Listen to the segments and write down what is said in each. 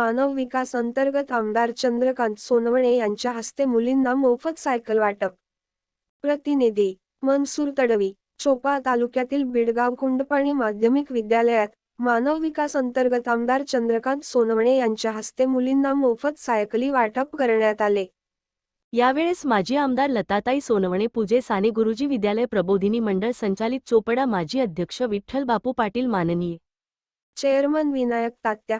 मानव विकास अंतर्गत आमदार चंद्रकांत सोनवणे यांच्या हस्ते मुलींना मोफत सायकल वाटप. प्रतिनिधी मनसूर तडवी चोपा तालुक्यातील बिडगाव कुंडपाणी माध्यमिक विद्यालयात मानव विकास अंतर्गत आमदार चंद्रकांत सोनवणे यांच्या हस्ते मुलींना मोफत सायकली वाटप करण्यात आले. यावेळेस माजी आमदार लताताई सोनवणे पूजे साने गुरुजी विद्यालय प्रबोधिनी मंडळ संचालित चोपडा माजी अध्यक्ष विठ्ठल बापू पाटील माननीय. चेअरमन विनायक तात्या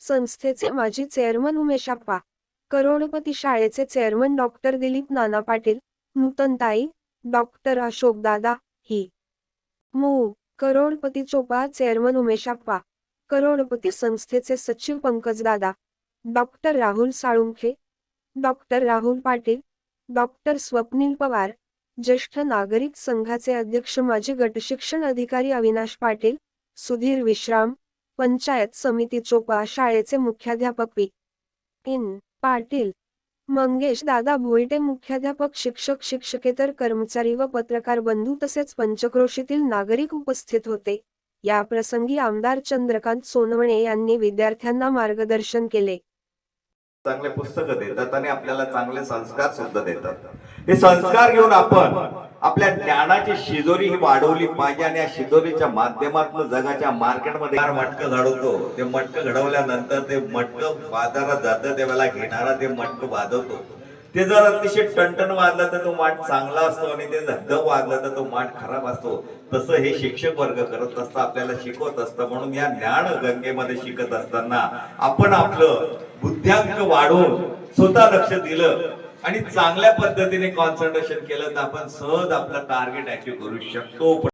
संस्थेचे माजी चेअरमन उमेशाप्पा करोडपती शाळेचे chairman doctor Dilip Nana Patil नूतनताई doctor Ashok Dada ही. मू करोडपती चोपा चेअरमन उमेशाप्पा करोडपती संस्थेचे सचिव Pankaj Dada doctor Rahul Salunkhe doctor Rahul Patil doctor Swapnil Pawar ज्येष्ठ नागरिक संघाचे अध्यक्ष माजी गटशिक्षण अधिकारी अविनाश पाटील सुधीर विश्राम पंचायत समिती चोपा शाळेचे मुख्याध्यापक पी. इन. पाटील. मंगेश दादा भोईटे मुख्याध्यापक शिक्षक शिक्षकेतर कर्मचारी व पत्रकार बंधू तसेच पंचक्रोशीतील नागरिक उपस्थित होते. या प्रसंगी आमदार चंद्रकांत सोनवणे यांनी विद्यार्थ्यांना मार्गदर्शन केले. चांगले पुस्तकं देतात आणि आपल्याला चांगले संस्कार सुद्धा देतात. हे संस्कार घेऊन आपण आपल्या ज्ञानाची शिजोरी ही वाढवली पाहिजे आणि या शिजोरीच्या माध्यमातून जगाच्या मार्केटमध्ये मटकं घडवतो. ते मटकं घडवल्यानंतर ते मटकं बाजारात जातं त्यावेळेला घेणारा ते मटकं वाजवतो. ते जर अतिशय टणटण वाजलं तर तो माठ चांगला असतो आणि ते धगधग वाजलं तर तो माठ खराब असतो. तसं हे शिक्षक वर्ग करत असतं आपल्याला शिकवत असतं. म्हणून या ज्ञान गंगेमध्ये शिकत असताना आपण आपलं बुद्ध्यांक वाढवून स्वतः लक्ष दिलं. आणि चांगल्या पद्धतीने कॉन्सन्ट्रेशन केलं तर आपण सहज आपलं टार्गेट अचीव्ह करू शकतो.